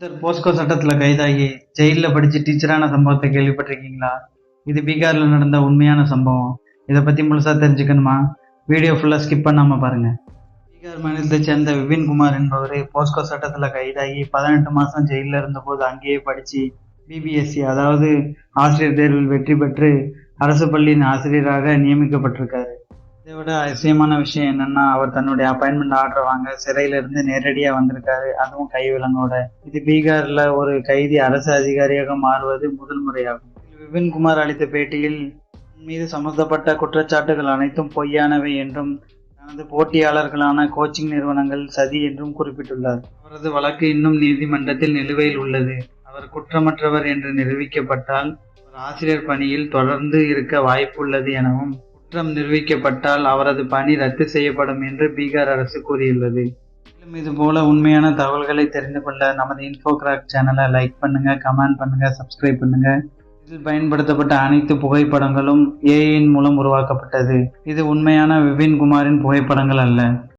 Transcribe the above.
ஒருத்தர் போஸ்கோ சட்டத்தில் கைதாகி ஜெயிலில் படித்து டீச்சரான சம்பவத்தை கேள்விப்பட்டிருக்கீங்களா? இது பீகாரில் நடந்த உண்மையான சம்பவம். இதை பற்றி முழுசாக தெரிஞ்சுக்கணுமா? வீடியோ ஃபுல்லாக ஸ்கிப் பண்ணாமல் பாருங்கள் பீகார் மாநிலத்தைச் சேர்ந்த விபின் குமார் என்பவர் போஸ்கோ சட்டத்தில் கைதாகி பதினெட்டு மாதம் ஜெயிலில் இருந்தபோது அங்கேயே படித்து பிபிஎஸ்சி அதாவது ஆசிரியர் தேர்வில் வெற்றி பெற்று அரசு பள்ளியின் ஆசிரியராக நியமிக்கப்பட்டிருக்கார். விட அதிசயமான விஷயம் என்னன்னா அவர் தன்னுடைய அப்பாயின்மெண்ட் ஆர்டர் வாங்க சிறையில இருந்து நேரடியா வந்திருக்காரு. அதுவும் கைவிலங்கோட. இது பீகார்ல ஒரு கைதி அரசு அதிகாரியாக மாறுவது முதல் முறையாகும். விபின் குமார் அளித்த பேட்டியில் மீது சம்பந்தப்பட்ட குற்றச்சாட்டுகள் அனைத்தும் பொய்யானவை என்றும் தனது போட்டியாளர்களான கோச்சிங் நிறுவனங்கள் சதி என்றும் குறிப்பிட்டுள்ளார். அவரது வழக்கு இன்னும் நீதிமன்றத்தில் நிலுவையில் உள்ளது. அவர் குற்றமற்றவர் என்று நிரூபிக்கப்பட்டால் ஆசிரியர் பணியில் தொடர்ந்து இருக்க வாய்ப்புள்ளது எனவும் குற்றம் நிரூபிக்கப்பட்டால் அவரது பணி ரத்து செய்யப்படும் என்று பீகார் அரசு கூறியுள்ளது. மேலும் இது போல உண்மையான தகவல்களை தெரிந்து கொள்ள நமது இன்ஃபோகிராக் சேனலை லைக் பண்ணுங்க கமெண்ட் பண்ணுங்க சப்ஸ்கிரைப் பண்ணுங்க. இதில் பயன்படுத்தப்பட்ட அனைத்து புகைப்படங்களும் ஏஐயின் மூலம் உருவாக்கப்பட்டது. இது உண்மையான விபின் குமாரின் புகைப்படங்கள் அல்ல.